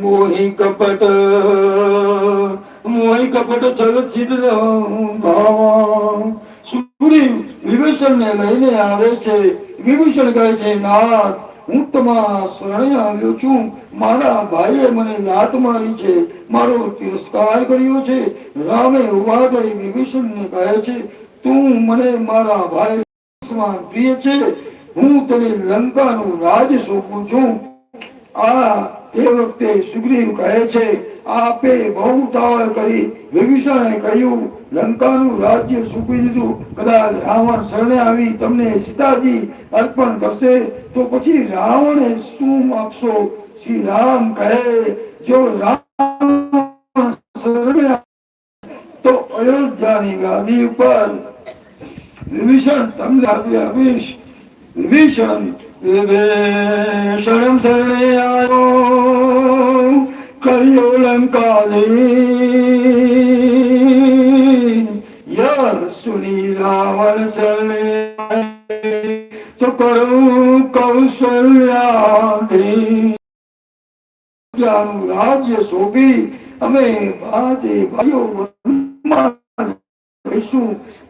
મોહી કપટ મોહી કપટ જગત છિદ્ર ભાવ. વિભીષણ ને લઈને આવે છે. વિભૂષણ કહે છે, નાથ, હું તમારા શરણે આવ્યો છું. મારા ભાઈએ મને લાત મારી છે. મારો તિરસ્કાર કર્યો છે. રામે ઊભા થઈ વિભીષણને કહે છે, તું મને મારા ભાઈ પ્રિય છે. હું તને લંકાનું રાજ સોંપું છું. આ તે વખતે સુગ્રીવ કહે છે, આપે બહુ ઉતાવળ કરી વિભીષણે કહ્યું, લંકાનું રાજ્ય સોંપી દીધું. કદાચ રાવણ શરણે આવી તમને સીતાજી અર્પણ કરશે, તો પછી રાવણે શું આપશો? શ્રી રામ કહે, જો રામ શરણે તો અયોધ્યાની ગાદી ઉપર વિભીષણ તમને આપી આપીશ. વિભીષણ વિભીષણ થયો કર્યો લંકાલી સુની રાવણ શરણે તો કરું કૌશલ્યાથી. રાજ્ય શોભી અમે આજે ભાઈઓ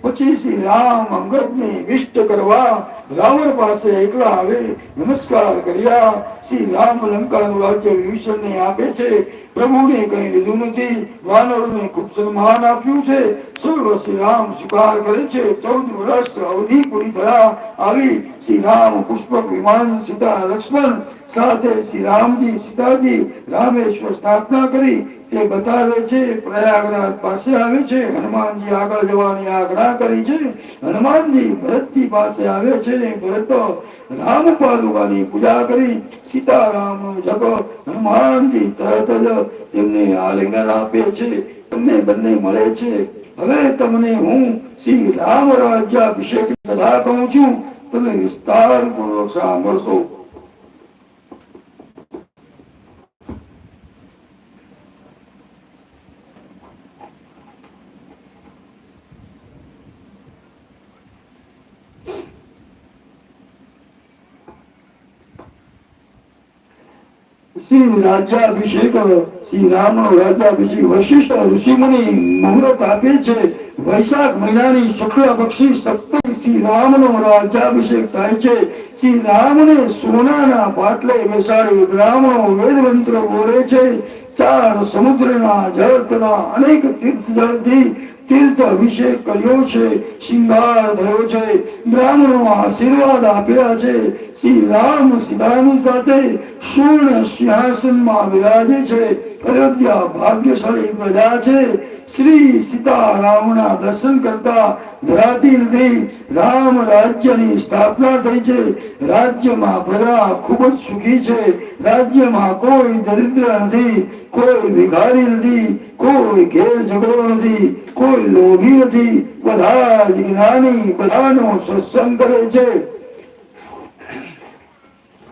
પછી શ્રી રામ અંગદ ને વિષ્ટ કરવા રાવણ પાસે એકલા આવે નમસ્કાર કર્યા. શ્રી રામ લંકાનું રાજ્ય વિભીષણ ને આપે છે. પ્રભુને કઈ લીધું નથી. વાનરોને ખૂબ સન્માન આપ્યું છે. સર્વ શ્રી રામ સ્વીકાર કરે છે. ચૌદ વર્ષ અવધિ પૂરી થયા. આવી શ્રી રામ પુષ્પક વિમાન સીતા લક્ષ્મણ, સાથે શ્રી રામજી સીતાજી રામેશ્વર સ્થાપના કરી. તે બતાવે છે. પ્રયાગરાજ પાસે આવે છે. હનુમાનજી આગળ જવાની આજ્ઞા કરી છે. હનુમાનજી ભરતજી પાસે આવે છે. ને ભરત રામ પાદુકાની પૂજા કરી સીતારામ જપ હનુમાનજી તરત જ તેમને આલિંગન આપે છે. તમને બંને મળે છે. હવે તમને હું શ્રી રામ રાજ્યાભિષેક કથા કહું છું. તમે વિસ્તાર પૂર્વક સાંભળશો. શ્રી રાજ્યાભિષેક શ્રી રામ નો રાજ્યાભિષેક વશિષ્ઠ ઋષિમુનિ મુહૂર્ત આપે છે. વૈશાખ મહિનાની શુક્લ પક્ષી સપ્તમી શ્રી રામ નો રાજ્યાભિષેક થાય છે. શ્રી રામ ને સોનાના પાટલે બેસાડી બ્રાહ્મણો વેદ મંત્ર બોલે છે. ચાર સમુદ્રના જળ તથા અનેક તીર્થ જળથી તીર્થ અભિષેક કર્યો છે, શિંગાર થયો છે, બ્રાહ્મણો આશીર્વાદ આપ્યા છે શ્રી રામ સીતાની સાથે સુવર્ણ સિંહાસનમાં બિરાજે છે, અયોધ્યા ભાગ્યશાળી પ્રજા છે, શ્રી સીતારામના દર્શન કરતા ધરાતી નથી, રામ રાજ્યની સ્થાપના થઈ છે, રાજ્યમાં પ્રજા ખૂબ જ સુખી છે રાજ્યમાં કોઈ દરિદ્ર નથી, કોઈ ભિખારી નથી, કોઈ ઘેર ઝઘડો નથી, કોઈ લોભી નથી. બધા જ જ્ઞાની બધાનો સત્સંગ કરે છે.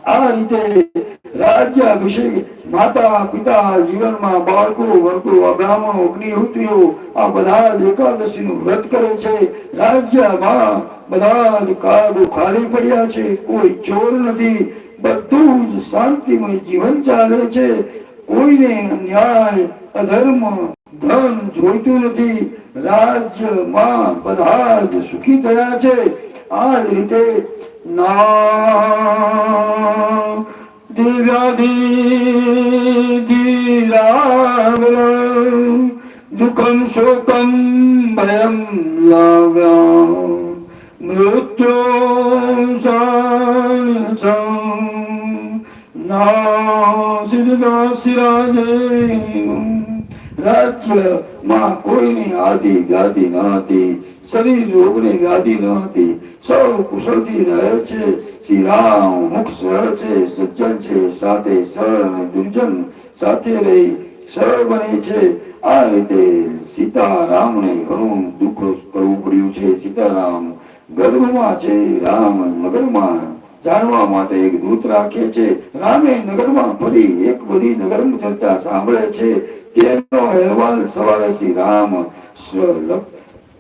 આ રીતે રાજ્ય અભિષેક માતા, પિતા જીવનમાં બાળકો, વર્ગો બ્રાહ્મણો, અગ્નિહોત્રીઓ, આ બધા જ એકાદશી નું વ્રત કરે છે. રાજ્યમાં બધા જ કાર્ડો ખાલી પડ્યા છે. કોઈ ચોર નથી બધું જ શાંતિમય જીવન ચાલે છે. કોઈને અન્યાય અધર્મ, ધન જોઈતું નથી. રાજ્યમાં બધા જ સુખી થયા છે. આ રીતે ના દિવ્યાધિ દુઃખમ શોકમ ભયમ લાવ્યા. કુશળથી રહે છે શ્રી રામ મુખ છે સજ્જન છે સાથે સરળ અને દુર્જન સાથે રહી સરળ બને છે આ રીતે સીતારામને ઘણું દુઃખ કરવું પડ્યું છે. સીતારામ ગર્ભમાં છે, રામ નગરમાં. જાણવા માટે એક દૂત રાખે છે, રામે નગરમાં ફરી એક બધી નગર ચર્ચા સાંભળે છે. તેનો અહેવાલ સવારે શ્રી રામ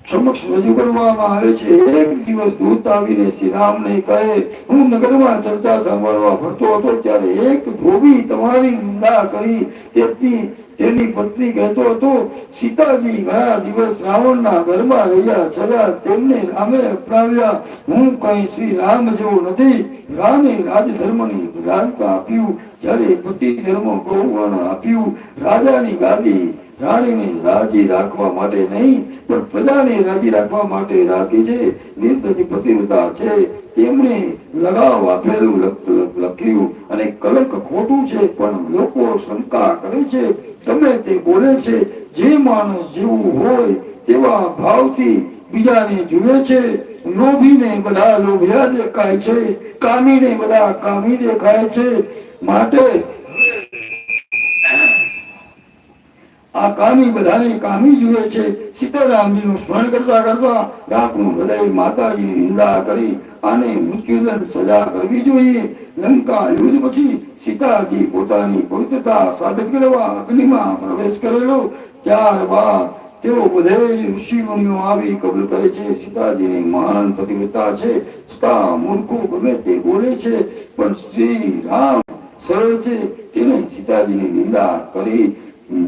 સમક્ષ રજૂ કરવામાં આવે છે. એક દિવસ દૂત આવીને શ્રી રામને કહે, હું નગરમાં ચર્ચા સાંભળવા ફરતો હતો ત્યારે એક ધોબી તમારી નિંદા કરી. તેથી તેની પત્ની કહેતો હતો, સીતાજી, ઘણા દિવસ રાવણના ઘરમાં રહ્યા, છતાં તેમને રામે અપનાવ્યા. હું કઈ શ્રી રામ જેવો નથી. રામે રાજધર્મની પ્રધાનતા આપ્યું. જ્યારે પતિ ધર્મ ગૌવર્ણ આપ્યું. રાજાની ગાદી રાણીને રાજી રાખવા માટે નહીં, પણ પ્રજાને રાજી રાખવા માટે રાખી છે. નિર્દય પતિવ્રતા છે. તેમણે લગાવ આપેલું લખ્યું અને કલંક ખોટું છે, પણ લોકો શંકા કરે છે. તમે તે બોલે છે, જે માણસ જેવું હોય તેવા ભાવથી બીજાને જુએ છે. લોભીને બધા લોભિયા દેખાય છે, કામીને બધા કામી દેખાય છે. માટે આ કામી બધાને કામી જુએ છે. સીતારામજીનું સ્મરણ કરતા કરતા રામનું હૃદય માતાજીની નિંદા કરી આને મૃત્યુદંડ સજા કરવી જોઈએ. લંકા યુદ્ધ પછી સીતાજી પોતાની પવિત્રતા સાબિત કરવા અગ્નિમાં પ્રવેશ કરેલો. ત્યારબાદ તેઓ બધે જ ઋષિ આવી કબૂલ કરે છે. સીતાજીની મહાન પતિવ્રતા છે. છતાં મૂર્ખો ગમે તે બોલે છે, પણ શ્રી રામ સરળ છે. તેને સીતાજીની નિંદા કરી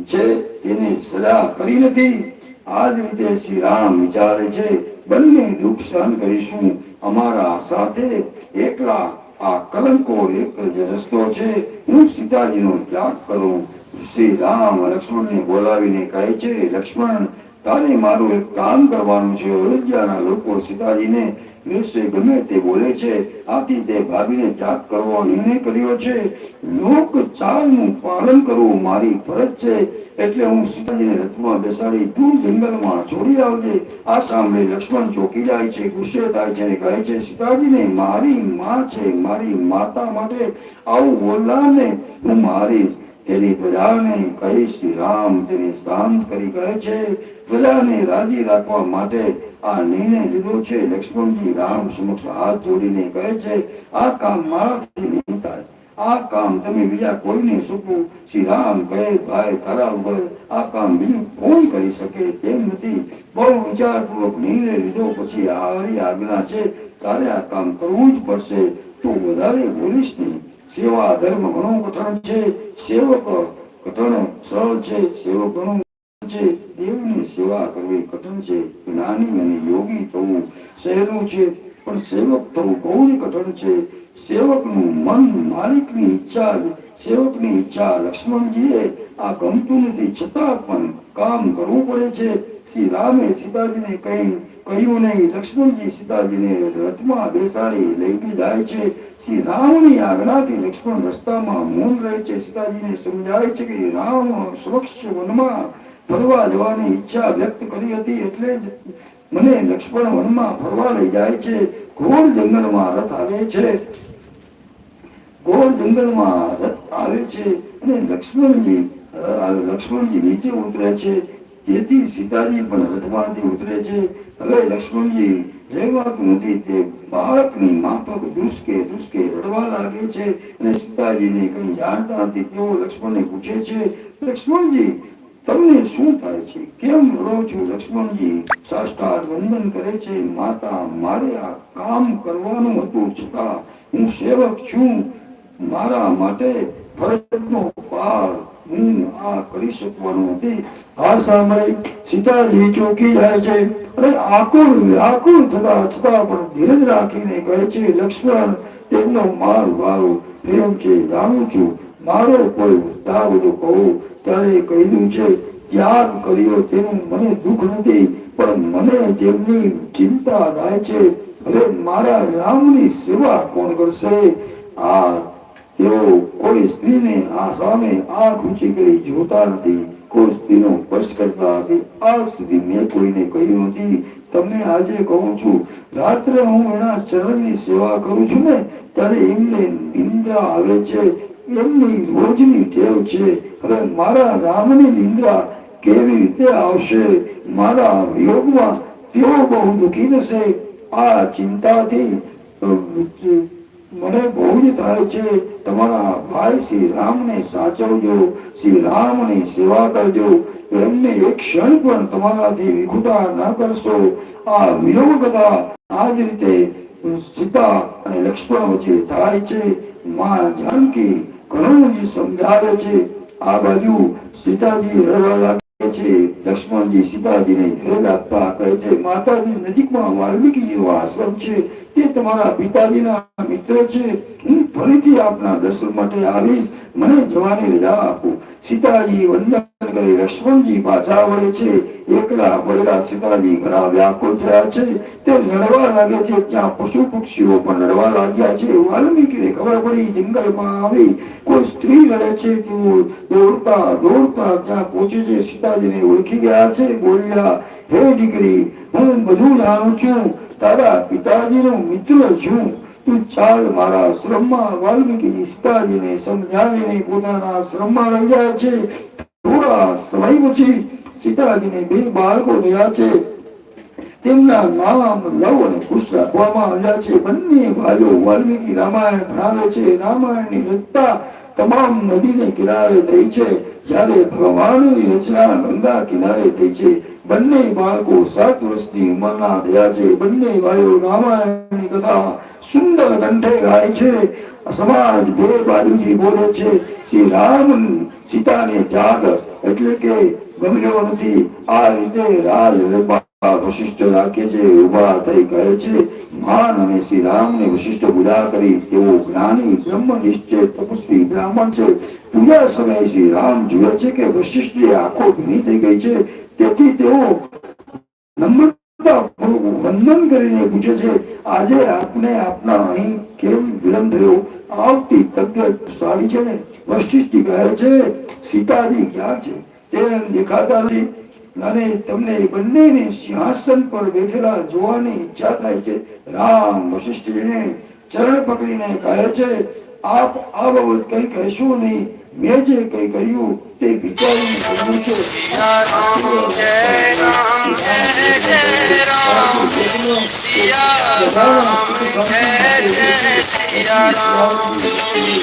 છે. તેને સજા કરી નથી. આ જ રીતે શ્રી રામ વિચારે છે, બંને દુઃખ સહન કરીશું. અમારા સાથે એકલા આ કલંકો એક જ રસ્તો છે. હું સીતાજીનો ત્યાગ કરું. શ્રી રામ લક્ષ્મણને બોલાવીને કહે છે, લક્ષ્મણ તારે મારું એક કામ કરવાનું છે. અયોધ્યાના લોકો સીતાજીને વિશે ગમે તે બોલે છે. આથી તે ભાભીને ત્યાગ કરવો નિર્ણય કર્યો છે. લોક ચાલનું પાલન કરવું મારી ફરજ છે. એટલે હું સીતાજીને રથમાં બેસાડી દૂર જંગલમાં છોડી આવજે. આ સાંભળી લક્ષ્મણ ચોકી જાય છે, ગુસ્સે થાય છે અને કહે છે, સીતાજીને મારી માં છે. મારી માતા માટે આવું બોલનારને હું મારીશ. તેની પ્રજાને કહી શ્રી રામ તેને શાંત કરી કહે છે, પ્રજાને રાજી રાખવા માટે આ નિર્ણય લીધો છે. લક્ષ્મણજી રામ સમક્ષ હાથ જોડીને કહે છે, આ કામ મારાથી નહીં થાય. આ કામ તમે બીજા કોઈને સોંપો. શ્રી રામ કહે, ભાઈ, તારા ઉપર આ કામ બીજું કોણ કરી શકે તેમ નથી. બહુ વિચારપૂર્વક નિર્ણય લીધો પછી આ હરી આજ્ઞા છે, તારે આ કામ કરવું જ પડશે. તું વધારે બોલીશ નહીં. સેવા ધર્મ ઘણું કઠણ છે, સેવક કઠણ સરળ છે, સેવક ઘણું છે, દેવની સેવા કરવી કઠણ છે, જ્ઞાની અને યોગી થવું સહેલું છે, પણ સેવક થવું બહુ કઠણ છે. સેવકનું મન માલિકની ઈચ્છા સેવકની ઈચ્છા લક્ષ્મણજીએ આ ગમતું નથી. છતાં પણ કામ કરવું પડે છે. શ્રી રામે સીતાજીને કઈ કહ્યું નહીં લક્ષ્મણજી સીતાજીને રથમાં બેસાડી લઈ જાય છે. શ્રી રામની આજ્ઞાથી લક્ષ્મણ રસ્તામાં મૌન રહે છે. સીતાજીને સમજાય છે કે રામ સ્વચ્છ વનમાં ફરવા જવાની ઈચ્છા વ્યક્ત કરી હતી એટલે જ મને લક્ષ્મણ વનમાં ફરવા લઈ જાય છે. ઘોર જંગલમાં રથ આવે છે. ઘોર જંગલમાં રથ આવે છે અને લક્ષ્મણજી લક્ષ્મણજી નીચે ઉતરે છે. તેથી સીતાજી પણ રથમાંથી ઉતરે છે. હવે લક્ષ્મણજી રહેવાતું નથી તે બાળકની માફક દુષ્કે દુષ્કે રડવા લાગે છે અને સીતાજીને કંઈ જાણતા નથી તેઓ લક્ષ્મણને પૂછે છે, લક્ષ્મણજી, તમને શું થાય છે? કેમ રડો છો? લક્ષ્મણજી સાષ્ટાંગ વંદન કરે છે, માતા, મારે આ કામ કરવાનું હતું છતાં હું સેવક છું. મારા માટે ફરજનો પાર હું આ કરી શકવાનું નથી. આ સાંભળી સીતાજી ચોકી જાય છે. અને આકુળ વ્યાકુળ થતા છતાં પણ ધીરજ રાખીને કહે છે, લક્ષ્મણ, તેમનો માર મારો પ્રેમ છે, જાણું છું. મારો કોઈ બધું કહું. ત્યારે કહ્યું છે, ત્યાગ કર્યો તેનું મને દુઃખ નથી, પણ મને તેમની ચિંતા થાય છે. હવે મારા રામની સેવા કોણ કરશે? આ તેઓ કોઈ સ્ત્રીને આ સામે આંખ ઊંચી કરી જોતા નથી. કોઈ સ્ત્રીનો સ્પર્શ કરતા નથી. આ સુધી મેં કોઈને કહ્યું નથી. તમને આજે કહું છું, રાત્રે હું એના ચરણની સેવા કરું છું ને, ત્યારે એમને નિંદ્રા આવે છે. એમની રોજની ટેવ છે. હવે મારા રામની નિંદ્રા કેવી રીતે આવશે? મારા વિયોગમાં તેઓ બહુ દુઃખી થશે. આ ચિંતાથી મને બહુ જ થાય છે. તમારા ભાઈ શ્રી રામને સાચવજો, શ્રી રામની સેવા કરજો. એમને એક ક્ષણ પણ તમારાથી વિખુટા ન કરશો. આ વિયોગ કથા આ જ રીતે સીતા અને લક્ષ્મણ વચ્ચે થાય છે, માં જાનકી ઘણું સમજાવે છે. આ બાજુ સીતાજી રડવા છે લક્ષ્મણજી સીતાજીને ધીરજ આપતા કહે છે માતાજી નજીકમાં વાલ્મીકીજીનો આશ્રમ છે તે તમારા પિતાજીના મિત્ર છે હું ફરીથી આપના દર્શન માટે આવીશ મને જવાની રજા આપો સીતાજી વંદન કરી લક્ષ્મણજી પાછા વળે છે. એકલા પડેલા સીતાજી ઘણા વ્યાકુળ થયા છે. તે લડવા લાગે છે. ત્યાં પશુ પક્ષીઓ પણ લડવા લાગ્યા છે. વાલ્મીકીને ખબર પડી, જંગલમાં આવી કોઈ સ્ત્રી લડે છે. તેઓ દોડતા દોડતા ત્યાં પહોંચે છે. સીતાજીને ઓળખી ગયા છે. બોલ્યા, હે દીકરી, હું બધું જાણું છું. તારા પિતાજીનો મિત્ર છું. તું ચાલ મારા આશ્રમમાં. વાલ્મીકી સીતાજીને સમજાવીને પોતાના આશ્રમમાં જાય છે. સમય પછી સીતાજીને બે બાળકો રહ્યા છે. તેમના નામ લવ અને કુશ રાખવામાં આવ્યા છે. બંને ભાઈઓ વાલ્મીકી રામાયણ ભણાવે છે. રામાયણની રચના તમામ નદીને કિનારે થઈ છે. જ્યારે ભગવાનની રચના ગંગા કિનારે થઈ છે. બંને બાળકો સાત વર્ષની ઉંમરના થયા છે. બંને ભાઈઓ રામાયણની કથા સુંદર કંઠે ગાય છે. સમાજ બે બાજુથી બોલે છે. શ્રી રામ સીતાને ત્યાગ એટલે કે ગમ્યો નથી આ રીતે રાજ વશિષ્ઠ રાખે છે ઊભા થઈ કહે છે. માન અને શ્રી રામને વશિષ્ઠ પૂજા કરી. તેઓ જ્ઞાની, બ્રહ્મ, નિશ્ચય, તપસ્વી, બ્રાહ્મણ છે. પૂજા સમયે શ્રી રામ જુએ છે કે વશિષ્ઠ આંખો ભીની થઈ ગઈ છે. તેથી તેઓ નમ્રતાપૂર્વક વંદન કરીને પૂછે છે, આજે આપને આપના અહીં કેમ વિલંબ થયો? આવતી તબિયત સારી છે ને? વશિષ્ઠ કહે છે, સીતાજી ક્યાં છે? તે દેખાતા નથી. અને તમને બંનેને સિંહાસન પર બેઠેલા જોવાની ઈચ્છા થાય છે? રામ વશિષ્ઠજીને ચરણ પકડીને કહે છે, આપ આ બાબત કઈ કહેશો નહીં. મેં જે કઈ કર્યું તે વિચારીને કર્યું છે માં ભગવતી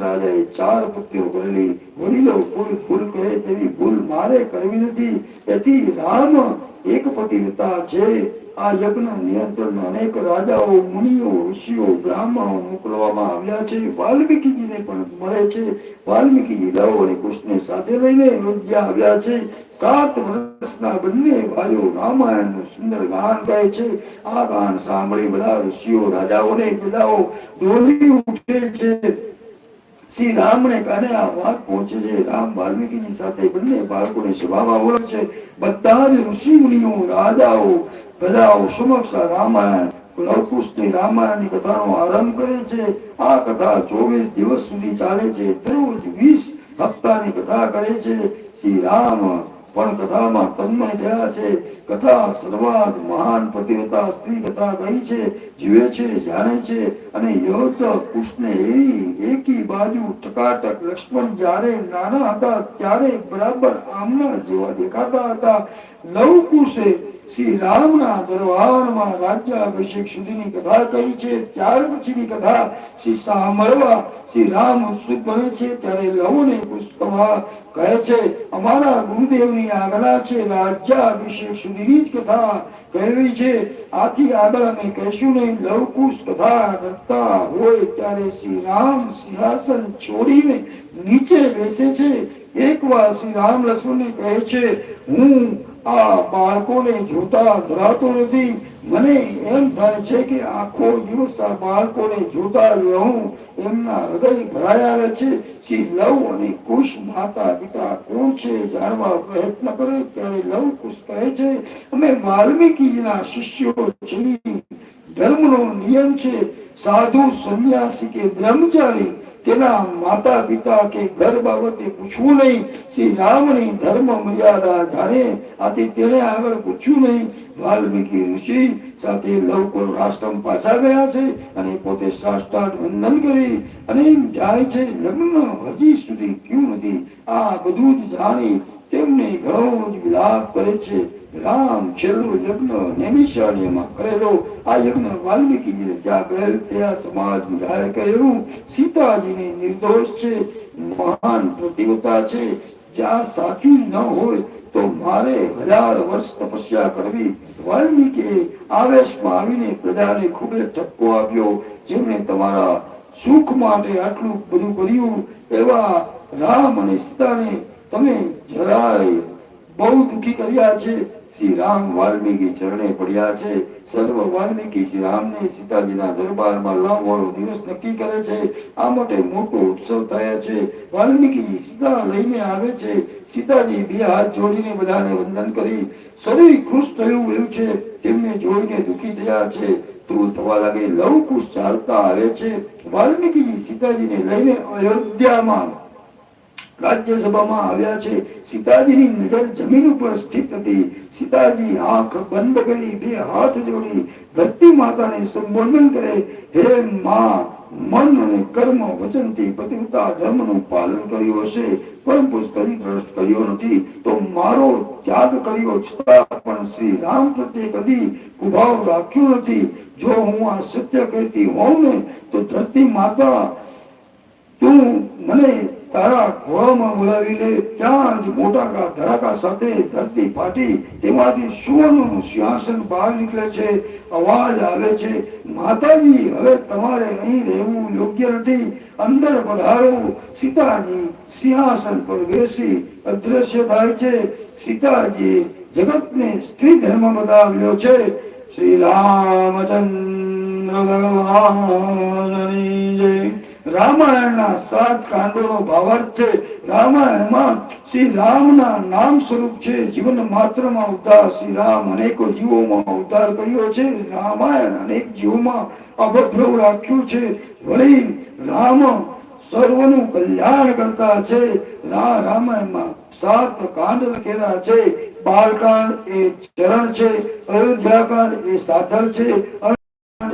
રાજાએ ચાર પત્નીઓ કરેલી વડીલો કોઈ ભૂલ કરે તેવી ભૂલ મારે કરવી નથી. એથી રામ એક પતિવ્રતા છે આ યજ્ઞ નિયંત્રણ અનેક રાજાઓ, મુનિઓ, ઋષિઓ, બ્રાહ્મણો મોકલવામાં આવ્યા છે. વાલ્મીકીજીને પણ મળે છે. વાલ્મીકીજી લવ અને કૃષ્ણને સાથે લઈને અયોધ્યા આવ્યા છે. સાત વર્ષના બંને ભાઈઓ રામાયણનું સુંદર ગાન ગાય છે. આ ગાન સાંભળી બધા ઋષિઓ, રાજાઓને બધાઓ ડોલી ઉઠે છે. શ્રી રામને કાને આ વાત પહોંચે છે? રામ વાલ્મીકીજી સાથે બંને બાળકોને સભામાં બોલે છે. બધા જ ઋષિ મુનિઓ, રાજાઓ બધાઓ સમક્ષ રામાયણ લવકુશની રામાયણની કથાનો આરંભ કરે છે. આ કથા ચોવીસ દિવસ સુધી ચાલે છે. દરરોજ વીસ હપ્તાની કથા કરે છે. શ્રી રામ પણ કથામાં તન્મય થયા છે. કથા સર્વાદ મહાન પતિવ્રતા સ્ત્રી કથા કહી છે, જીવે છે, જાણે છે અને યોદ્ધ કૃષ્ણ એવી એકી બાજુ ટકાટક લક્ષ્મણ જ્યારે નાના હતા ત્યારે બરાબર આમના જેવા દેખાતા હતા. લવકુશે શ્રી રામના દરબારમાં રાજ્યાભિષેક સુધીની કથા કહી છે. ત્યાર પછીની કથા શ્રી સાંભળવા શ્રી રામ ઉત્સુક બને છે. ત્યારે લવને પુષ્પમાં કહે છે, અમારા ગુરુદેવની આજ્ઞા છે રાજ્યાભિષેક સુધીની જ કથા કહેવી છે આથી આગળ અમે કહેશું નહીં લવકુશ કથા કરતા હોય ત્યારે શ્રી રામ સિંહાસન છોડીને નીચે બેસે છે એકવાર શ્રી રામ લક્ષ્મણને કહે છે હું આ બાળકોને જોતા ધરાતો નથી મને એમ થાય છે કે આખો દિવસ આ બાળકોને જોતા રહું, એમના હૃદય ભરાયા રહે છે. શ્રી લવ અને કુશ માતા પિતા કોણ છે જાણવા પ્રયત્ન કરે ત્યારે લવ કુશ કહે છે, અમે વાલ્મીકીના શિષ્યો છીએ. ધર્મનો નિયમ છે, સાધુ સંન્યાસી કે બ્રહ્મચારી તેના માતા પિતા કે ઘર બાબતે પૂછવું નહીં, શ્રી રામની ધર્મ મર્યાદા જાણે, આથી તેણે આગળ પૂછ્યું નહીં. વાલ્મીકી ઋષિ સાથે લવકુર આશ્રમ પાછા ગયા છે અને પોતે સાષ્ટાંગ વંદન કરી અને જાય છે લગ્ન હજી સુધી ક્યું નથી. આ બધું જ જાણી તેમને ઘણો જ વિલાપ કરે છે. રામ, છેલ્લું યજ્ઞ નૈમિષારણ્યમાં કરેલો. આ યજ્ઞ વાલ્મીકીજીને જ્યાં ગયેલ ત્યાં સમાજ જાહેર કરેલું સીતાજીને નિર્દોષ છે, મહાન પ્રતિવતા છે. જ્યાં સાચું ન હોય તો મારે હજાર વર્ષ તપસ્યા કરવી. વાલ્મીકીએ આવેશમાં આવીને પ્રજાને ખૂબ ઠપકો આપ્યો. જેમણે તમારા સુખ માટે આટલું બધું કર્યું, એવા રામ અને સીતાને તમે જરાય બહુ દુઃખી કર્યા છે. શ્રી રામ વાલ્મીકી ચરણે પડ્યા છે. સર્વ વાલ્મીકી શ્રી રામને સીતાજીના દરબારમાં લાવવાનો દિવસ નક્કી કરે છે. આ માટે મોટો ઉત્સવ થયા છે. વાલ્મીકી સીતા લઈને આવે છે. સીતાજી બે હાથ જોડીને બધાને વંદન કરી. શરીર ખુશ થયું એવું છે. તેમને જોઈને દુખી થયા છે. ધ્રુવ થવા લાગે લવકુશ ચાલતા આવે છે. વાલ્મીકી સીતાજીને લઈને અયોધ્યામાં રાજ્યસભામાં આવ્યા છે. સીતાજીની નજર જમીન ઉપર સ્થિત હતી. સીતાજી આંખ બંધ કરી બે હાથ જોડી ધરતી માતાને સંબોધન કરે, હે માં, મન અને કર્મ વચનથી પતિવતા ધર્મનું પાલન કર્યું હશે. પરંતુ કદી ભ્રષ્ટ કર્યો નથી. તો મારો ત્યાગ કર્યો છતાં પણ શ્રી રામ પ્રત્યે કદી કુભાવ રાખ્યો નથી. જો હું આ સત્ય કહેતી હોઉં ને, તો ધરતી માતા તું મને તારા ખોળામાં બોલાવીને ત્યાં જ મોટાકા ધડાકા સાથે ધરતી ફાટી તેમાંથી સુવર્ણનું સિંહાસન બહાર નીકળે છે, અવાજ આવે છે, માતાજી, હવે તમારે અહીં રહેવું યોગ્ય નથી. અંદર પધારો, સીતાજી સિંહાસન પર બેસી અદ્રશ્ય થાય છે. સીતાજી જગતને સ્ત્રી ધર્મ બતાવ્યો છે. શ્રી રામચંદ્ર ભગવાન જય. રામાયણના સાત કાંડોનો ભાવાર્થ છે. રામાયણમાં શ્રી રામના નામ સ્વરૂપ છે. જીવન માત્રમાં ઉદ્ધાર શ્રી રામ અનેકો જીવોમાં ઉદ્ધાર કર્યો છે. રામાયણ અનેક જીવોમાં અભદ્રવ રાખ્યું છે. વળી રામ સર્વનું કલ્યાણ કરતા છે. રામાયણમાં સાત કાંડ લખેલા છે. બાળકાંડ એ ચરણ છે. અયોધ્યાકાંડ એ સાથળ છે.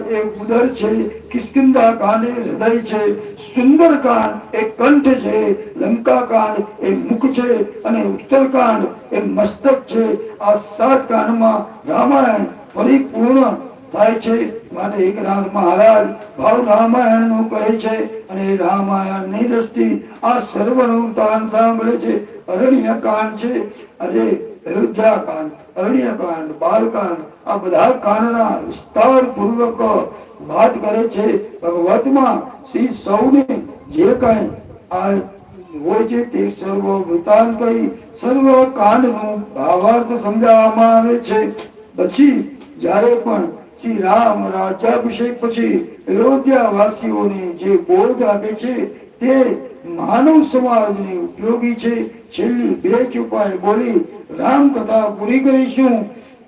એ ઉદર છે, કિસ્કિંદા કાંડ એ હૃદય છે, સુંદર કાંડ એ કંઠ છે, લંકા કાંડ એ મુખ છે અને ઉત્તરકાંડ એ મસ્તક છે. આ સાત કાંડમાં રામાયણ પરિપૂર્ણ થાય છે. માટે એકનાથ મહારાજ ભાવ રામાયણનું કહે છે અને રામાયણની દ્રષ્ટિ આ સર્વનું તાન સાંભળે છે. અરણ્ય કાંડ છે. અરે અયોધ્યા કાંડ અરણ્ય કાંડ બાલકાંડ આ બધા કાંડના વિસ્તાર પૂર્વક વાત કરે છે. ભગવતમાં શ્રી સૌને જે કઈ આ હોય છે તે સર્વ વિતાન કહી સર્વ કાંડનું ભાવાર્થ સમજાવવામાં આવે છે. પછી જ્યારે પણ શ્રી રામ રાજ્યાભિષેક પછી અયોધ્યા વાસીઓને જે બોધ આપે છે તે માનવ સમાજને ઉપયોગી છે. છેલ્લી બે ચુપાએ બોલી રામ કથા પૂરી કરીશું.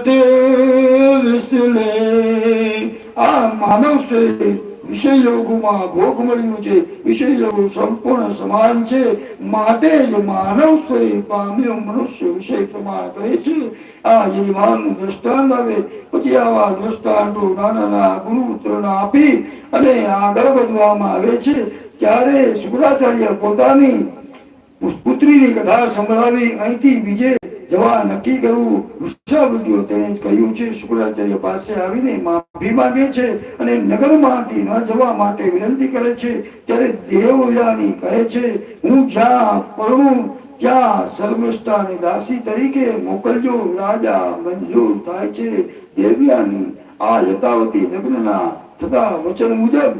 તે વિસલે આ માનવ શરીર વિષય ભોગ મળ્યું છે વિષય સંપૂર્ણ સમાન છે માટે જ માનવ શરીર પામ્યો મનુષ્ય વિષય પ્રમાણ કરે છે આ યજમાનનું દ્રષ્ટાંત આવે પછી આવા દ્રષ્ટાંતો નાના ગુરુત્રોના આપી અને આગળ વધવામાં આવે છે ત્યારે શુક્રાચાર્ય પોતાની પુત્રીની કથા સંભળાવી અહીંથી બીજે જવા નક્કી કરવું વૃક્ષાવૃત્તિઓ તેણે કહ્યું છે. શુક્રાચાર્ય પાસે આવીને માફી માંગે છે અને નગરમાંથી ન જવા માટે વિનંતી કરે છે. ત્યારે દેવયાની કહે છે, હું જ્યાં પરણું, ત્યાં સર્વષ્ટાની દાસી તરીકે મોકલજો. રાજા મંજૂર થાય છે. દેવયાની આ યથાવતી લગ્નના થતા વચન મુજબ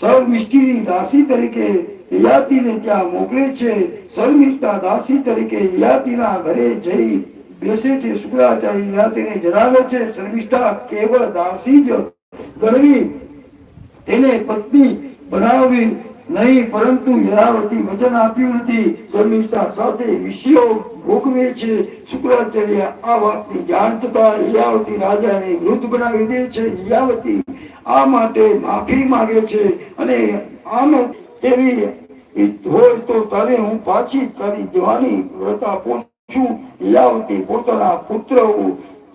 સર્વમિષ્ટિની દાસી તરીકે યયાતિને ત્યાં મોકલે છે. સર્વમિષ્ઠા દાસી તરીકે યયાતિના ઘરે જઈ બેસે છે. શુક્રાચાર્ય યયાતિને જણાવે છે, શર્મિષ્ઠા, કેવળ દાસી જ ગણવી. તેને પત્ની બનાવવી નહીં, પરંતુ યયાવતી વચન આપ્યું નથી. શર્મિષ્ઠા સાથે વિષયો ભોગવે છે શુક્રાચાર્ય આ વાતની જાણ થતા હિયાવતી રાજાને વૃદ્ધ બનાવી દે છે. હિયાવતી આ માટે માફી માગે છે અને આમ એવી હોય તો તારે હું પાછી તારી જવાની વ્રતા પહોંચું હિયાવતી પોતાના પુત્ર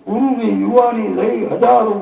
ગુરુની, યુવાની લઈ હજારો